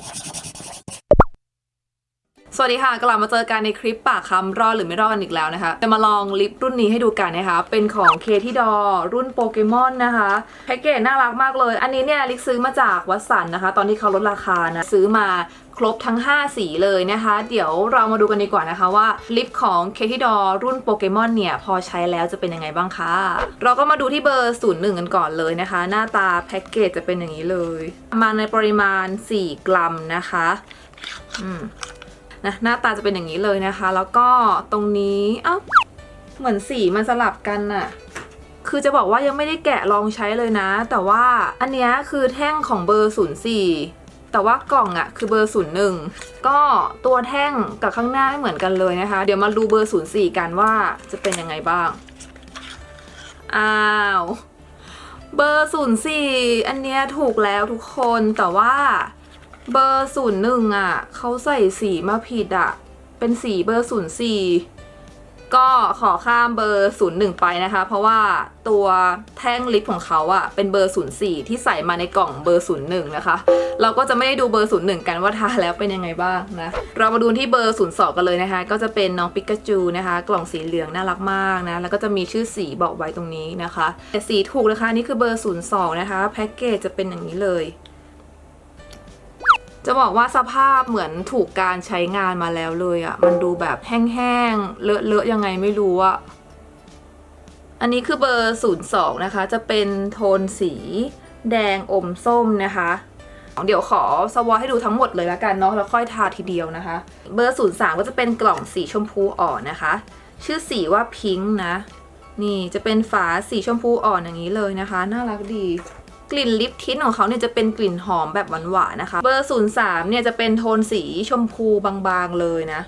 ส วัสดีค่ะ กลับมาเจอกันในคลิปปากคำรอดหรือไม่รอดกันอีกแล้วนะคะ จะมาลองลิปรุ่นนี้ให้ดูกันนะคะ เป็นของเคที่ดอรุ่นโปเกมอนนะคะแพ็กเกจน่ารักมากเลย อันนี้เนี่ยลิกซื้อมาจากวัสันนะคะ ตอนที่เขาลดราคานะซื้อมาครบทั้ง 5 สีเลยนะคะ เดี๋ยวเรามาดูกันดีกว่านะคะว่าลิปของเคที่ดอรุ่นโปเกมอนเนี่ย พอใช้แล้วจะเป็นยังไงบ้างคะเราก็มาดูที่เบอร์ 01 กันก่อนเลยนะคะ หน้าตาแพ็กเกจจะเป็นอย่างนี้เลย มาในปริมาณ 4 กรัมนะคะ อืม นะหน้าตาจะเป็นอย่างนี้เลยนะคะ แล้วก็ตรงนี้เอ้าเหมือนสีมันสลับกันน่ะคือจะบอกว่ายังไม่ได้แกะลองใช้เลยนะ แต่ว่าอันเนี้ยคือแท่งของเบอร์04แต่ว่ากล่องอะคือเบอร์01ก็ตัวแท่งกับข้างหน้าไม่เหมือนกันเลยนะคะ เดี๋ยวมาดูเบอร์04กันว่าจะเป็นยังไงบ้าง อ้าว เบอร์04อันเนี้ยถูกแล้วทุกคนแต่ว่า เบอร์ศูนย์หนึ่งอะเขาใส่สีมาผิดอะ เป็นสีเบอร์ศูนย์สี่ก็ขอข้ามเบอร์ศูนย์หนึ่งไปนะคะ เพราะว่าตัวแท่งลิปของเขาอะเป็นเบอร์ศูนย์สี่ที่ใส่มาในกล่องเบอร์ศูนย์หนึ่งนะคะ เราก็จะไม่ได้ดูเบอร์ศูนย์หนึ่งกันว่าทาแล้วเป็นยังไงบ้างนะ เรามาดูที่เบอร์ศูนย์สองกันเลยนะคะ ก็จะเป็นน้องปิกาจูนะคะ กล่องสีเหลืองน่ารักมากนะ แล้วก็จะมีชื่อสีบอกไว้ตรงนี้นะคะ แต่สีถูกนะคะนี่คือเบอร์ศูนย์สองนะคะ แพ็กเกจจะเป็นอย่างนี้เลย จะบอกว่าสภาพเหมือนถูกการใช้งานมาแล้วเลยอะ่ะ มันดูแบบแห้งๆ เลอะๆ ยังไงไม่รู้อะอันนี้คือเบอร์ 02 นะคะ จะเป็นโทนสีแดงอมส้มนะคะ เดี๋ยวขอสวอให้ดูทั้งหมดเลยละกันเนาะแล้วค่อยทาทีเดียวนะคะ เบอร์ 03 ก็จะเป็นกล่องสีชมพูอ่อนนะคะ ชื่อสีว่าพิงค์นะ นี่จะเป็นฝาสีชมพูอ่อนอย่างนี้เลยนะคะ น่ารักดี กลิ่นลิปทินของเขาเนี่ยจะเป็นกลิ่นหอมแบบหวานๆนะคะ เบอร์ 03 เนี่ยจะเป็นโทนสีชมพูบางๆเลยนะ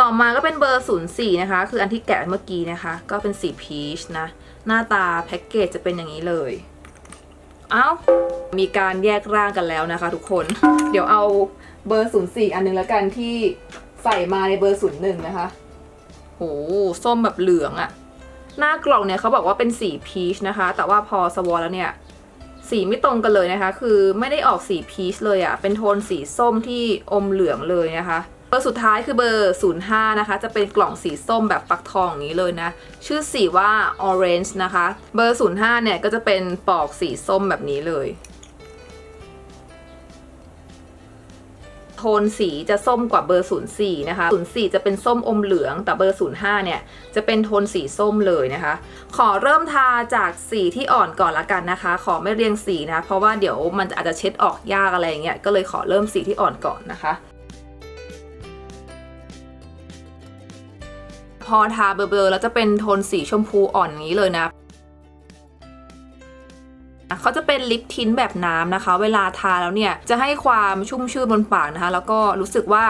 ต่อมาก็เป็นเบอร์ 04 นะคะ คืออันที่แกะเมื่อกี้นะคะ ก็เป็นสีพีชนะ หน้าตาแพ็กเกจจะเป็นอย่างนี้เลยเอ้ามีการแยกร่างกันแล้วนะคะทุกคน เดี๋ยวเอาเบอร์ 04 อันหนึงแล้วกันที่ใส่มาในเบอร์ 01 นะคะโหส้มแบบเหลืองอะหน้ากล่องเนี่ยเขาบอกว่าเป็นสีพีชนะคะ แต่ว่าพอสวอแล้วเนี่ย สีไม่ตรงกันเลยนะคะ คือไม่ได้ออกสีพีชเลยอะ่ะ เป็นโทนสีส้มที่อมเหลืองเลยนะคะเบอร์สุดท้ายคือเบอร์ 05 นะคะ จะเป็นกล่องสีส้มแบบปักทองอย่างนี้เลยนะ ชื่อสีว่า orange นะคะ เบอร์ 05 เนี่ยก็จะเป็นปอกสีส้มแบบนี้เลย ทนสีจะส้มกว่าเบอร์ 04 นะคะ 04 จะเป็นส้มอมเหลือง แต่เบอร์ 05 เนี่ย จะเป็นโทนสีส้มเลยนะคะ ขอเริ่มทาจากสีที่อ่อนก่อนละกันนะคะ ขอไม่เรียงสีนะ เพราะว่าเดี๋ยวมันอาจจะเช็ดออกยากอะไรอย่างเงี้ย ก็เลยขอเริ่มสีที่อ่อนก่อนนะคะพอทาเบลอๆแล้วจะเป็นโทนสีชมพูอ่อนอย่างนี้เลยนะ เขาจะเป็นลิปทินแบบน้ำนะคะ เวลาทาแล้วเนี่ยจะให้ความชุ่มชื่นบนปากนะคะ แล้วก็รู้สึกว่า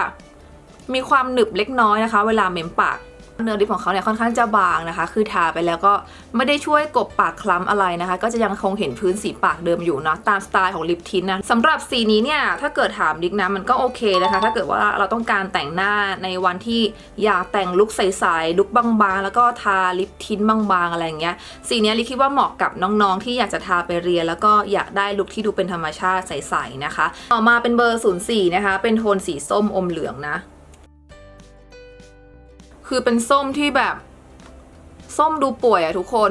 มีความหนึบเล็กน้อยนะคะ เวลาเม้มปาก เนื้อลิปของเขาเนี่ยค่อนข้างจะบางนะคะ คือทาไปแล้วก็ไม่ได้ช่วยกบปากคล้ำอะไรนะคะ ก็จะยังคงเห็นพื้นสีปากเดิมอยู่เนาะตามสไตล์ของลิปทินนะสำหรับสีนี้เนี่ยถ้าเกิดถามดิกนะมันก็โอเคนะคะ ถ้าเกิดว่าเราต้องการแต่งหน้าในวันที่อยากแต่งลุคใสๆลุคบางๆ แล้วก็ทาลิปทินบางๆอะไรอย่างเงี้ยสีนี้ลิคิดว่าเหมาะกับน้องๆ ที่อยากจะทาไปเรียน แล้วก็อยากได้ลุคที่ดูเป็นธรรมชาติใสๆนะคะ ต่อมาเป็นเบอร์ 04 นะคะ เป็นโทนสีส้มอมเหลืองนะ คือเป็นส้มที่แบบ ส้มดูป่วยอะทุกคน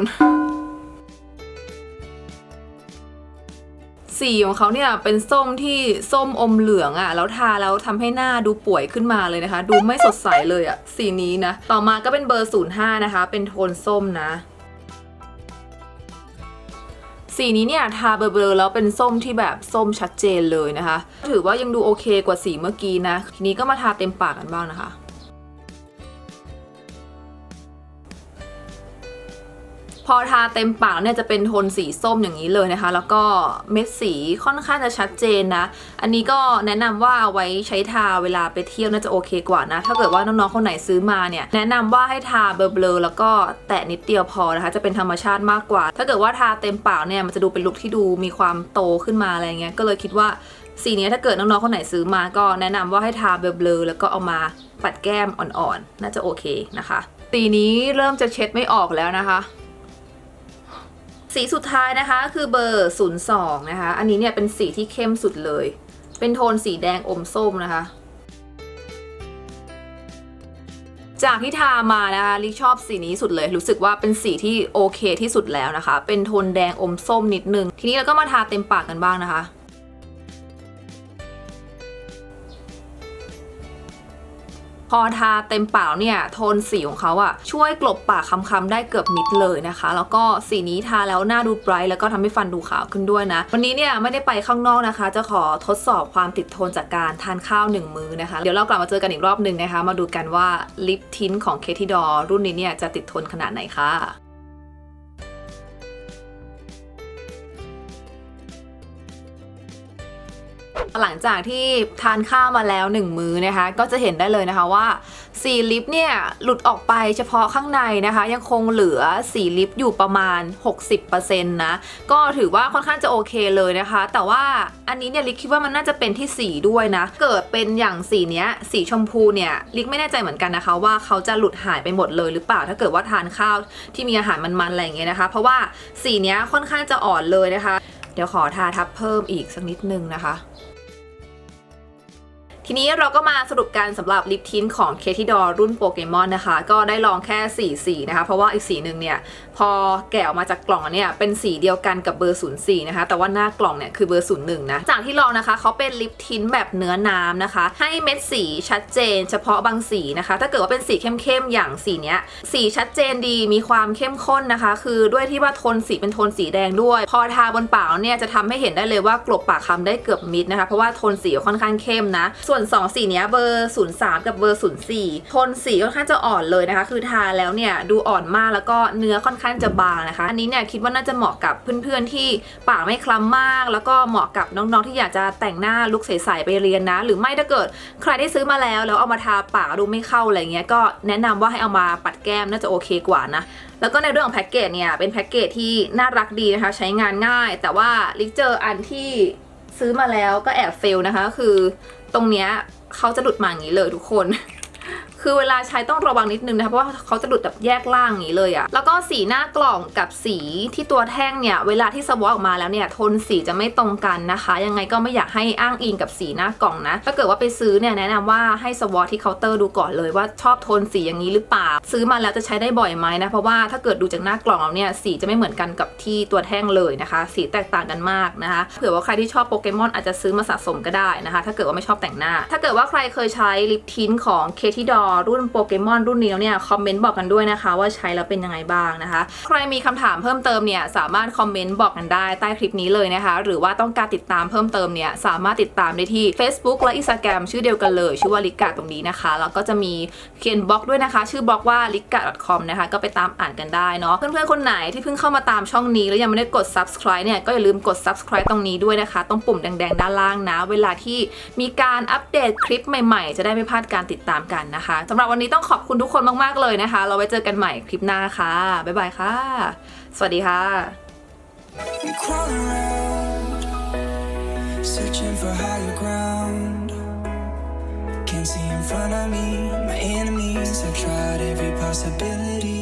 สีของเขาเนี่ยเป็นส้มที่ส้มอมเหลืองอะแล้วทาแล้วทำให้หน้าดูป่วยขึ้นมาเลยนะคะ ดูไม่สดใสเลยอะสีนี้นะ ต่อมาก็เป็นเบอร์ 05 นะคะ เป็นโทนส้มนะ สีนี้เนี่ยทาเบลอๆแล้วเป็นส้มที่แบบส้มชัดเจนเลยนะคะ ถือว่ายังดูโอเคกว่าสีเมื่อกี้นะทีนี้ก็มาทาเต็มปากกันบ้างนะคะ อทาเต็มปากเนี่ยจะเป็นโทนสีส้มอย่างนี้เลยนะคะ แล้วก็เม็ดสีค่อนข้างจะชัดเจนนะ อันนี้ก็แนะนำว่าเอาไว้ใช้ทาเวลาไปเที่ยวน่าจะโอเคกว่านะ ถ้าเกิดว่าน้องๆคนไหนซื้อมาเนี่ยแนะนำว่าให้ทาเบลอๆแล้วก็แตะนิดเดียวพอนะคะ จะเป็นธรรมชาติมากกว่า ถ้าเกิดว่าทาเต็มปากเนี่ยมันจะดูเป็นลุคที่ดูมีความโตขึ้นมาอะไรเงี้ย ก็เลยคิดว่าสีนี้ถ้าเกิดน้องๆคนไหนซื้อมาก็แนะนำว่าให้ทาเบลอๆแล้วก็เอามาปัดแก้มอ่อนๆ น่าจะโอเคนะคะสีนี้เริ่มจะเช็ดไม่ออกแล้วนะคะ สีสุดท้ายนะคะคือเบอร์ 02 นะคะ อันนี้เนี่ยเป็นสีที่เข้มสุดเลย เป็นโทนสีแดงอมส้มนะคะ จากที่ทามานะคะลิชอบสีนี้สุดเลย รู้สึกว่าเป็นสีที่โอเคที่สุดแล้วนะคะ เป็นโทนแดงอมส้มนิดนึง ทีนี้เราก็มาทาเต็มปากกันบ้างนะคะ พอทาเต็มปากเนี่ยโทนสีของเขาอะช่วยกลบปากคำๆได้เกือบมิดเลยนะคะ แล้วก็สีนี้ทาแล้วหน้าดูไบรท์แล้วก็ทำให้ฟันดูขาวขึ้นด้วยนะ วันนี้เนี่ยไม่ได้ไปข้างนอกนะคะ จะขอทดสอบความติดทนจากการทานข้าวหนึ่งมื้อนะคะ เดี๋ยวเรากลับมาเจอกันอีกรอบหนึ่งนะคะ มาดูกันว่าลิปทินของเคที่ดอรุ่นนี้เนี่ยจะติดทนขนาดไหนค่ะ หลังจากที่ทานข้าวมาแล้วหนึ่งมื้อนะคะ ก็จะเห็นได้เลยนะคะว่าสีลิปเนี่ยหลุดออกไปเฉพาะข้างในนะคะ ยังคงเหลือสีลิปอยู่ประมาณ 60%นะก็ถือว่าค่อนข้างจะโอเคเลยนะคะ แต่ว่าอันนี้เนี่ยลิกคิดว่ามันน่าจะเป็นที่สีด้วยนะ เกิดเป็นอย่างสีเนี้ยสีชมพูเนี่ยลิกไม่แน่ใจเหมือนกันนะคะ ว่าเขาจะหลุดหายไปหมดเลยหรือเปล่าถ้าเกิดว่าทานข้าวที่มีอาหารมันๆอะไรอย่างเงี้ยนะคะ เพราะว่าสีเนี้ยค่อนข้างจะอ่อนเลยนะคะ เดี๋ยวขอทาทับเพิ่มอีกสักนิดนึงนะคะ ทีนี้เราก็มาสรุปกันสำหรับลิปทินของเคที่ดอรุ่นโปเกมอนนะคะ ก็ได้ลองแค่สีสีนะคะ เพราะว่าอีกสีหนึ่งเนี่ย พอแกะออกมาจากกล่องเนี่ย เป็นสีเดียวกันกับเบอร์ 04 นะคะ แต่ว่าหน้ากล่องเนี่ยคือเบอร์ 01 นะ จากที่ลองนะคะเขาเป็นลิปทินแบบเนื้อน้ำนะคะ ให้เม็ดสีชัดเจน เฉพาะบางสีนะคะ ถ้าเกิดว่าเป็นสีเข้มๆอย่างสีเนี้ยสีชัดเจนดีมีความเข้มข้นนะคะ คือด้วยที่ว่าโทนสีเป็นโทนสีแดงด้วย พอทาบนปากเนี่ยจะทำให้เห็นได้เลยว่ากลบปากคำได้เกือบมิดนะคะเพราะว่าโทนสีค่อนข้างเข้มนะส่วน 2 สีเนี้ยเบอร์ 03 กับเบอร์ 04โทนสีค่อนข้างจะอ่อนเลยนะคะ คือทาแล้วเนี่ยดูอ่อนมากแล้วก็เนื้อค่อนข้างจะบางนะคะ อันนี้เนี่ยคิดว่าน่าจะเหมาะกับเพื่อนๆที่ปากไม่คล้ำมาก แล้วก็เหมาะกับน้องๆที่อยากจะแต่งหน้าลุคใสๆไปเรียนนะ หรือไม่ถ้าเกิดใครได้ซื้อมาแล้ว แล้วเอามาทาปากดูไม่เข้าอะไรเงี้ยก็แนะนำว่าให้เอามาปัดแก้มน่าจะโอเคกว่านะแล้วก็ในเรื่องของแพ็กเกจเนี่ยเป็นแพ็กเกจที่น่ารักดีนะคะใช้งานง่าย แต่ว่าลิกเจออันที่ ซื้อมาแล้วก็แอบเฟลนะคะ คือตรงเนี้ยเขาจะหลุดมาอย่างนี้เลยทุกคน คือเวลาใช้ต้องระวังนิดนึงนะคะเพราะว่าเขาจะหลุดแบบแยกล่างอย่างนี้เลยอะแล้วก็สีหน้ากล่องกับสีที่ตัวแท่งเนี่ย เวลาที่สวอออกมาแล้วเนี่ยโทนสีจะไม่ตรงกันนะคะ ยังไงก็ไม่อยากให้อ้างอิงกับสีหน้ากล่องนะถ้าเกิดว่าไปซื้อเนี่ยแนะนำว่าให้สวอที่เคาน์เตอร์ดูก่อนเลยว่าชอบโทนสีอย่างนี้หรือเปล่า ซื้อมาแล้วจะใช้ได้บ่อยไหมนะเพราะว่าถ้าเกิดดูจากหน้ากล่องแล้วเนี่ยสีจะไม่เหมือนกันกับที่ตัวแท่งเลยนะคะ สีแตกต่างกันมากนะคะเผื่อว่าใครที่ชอบโปเกมอนอาจจะซื้อมาสะสมก็ได้นะคะ ถ้าเกิดว่าไม่ชอบแต่งหน้า ถ้าเกิดว่าใครเคยใช้ลิปทินของเคทีดอรุ่นโปเกมอนรุ่นนี้แล้วเนี่ยคอมเมนต์บอกกันด้วยนะคะ ว่าใช้แล้วเป็นยังไงบ้างนะคะ ใครมีคำถามเพิ่มเติมเนี่ยสามารถคอมเมนต์บอกกันได้ใต้คลิปนี้เลยนะคะ หรือว่าต้องการติดตามเพิ่มเติมเนี่ยสามารถติดตามได้ที่ Facebook และ Instagram ชื่อเดียวกันเลยชื่อว่าลิกาตรงนี้นะคะแล้วก็จะมีเขียนบล็อกด้วยนะคะ ชื่อบล็อกว่า l i k a c o m นะคะก็ไปตามอ่านกันได้เนาะเพื่อนๆคนไหนที่เพิ่งเข้ามาตามช่องนี้ แล้วยังไม่ได้กด subscribe เนี่ยก็อย่าลืมกด subscribe ตรงนี้ด้วยนะคะต้องปุ่มแดงๆ ด้านล่างนะ เวลาที่มีการอัปเดตคลิปใหม่ๆ จะได้ไม่พลาดการติดตามกันนะคะสำหรับวันนี้ต้องขอบคุณทุกคนมากๆเลยนะคะ เราไว้เจอกันใหม่คลิปหน้าค่ะ บ๊ายบายค่ะ สวัสดีค่ะ searching for higher ground. Can't see in front of me, my enemies have tried every possibility.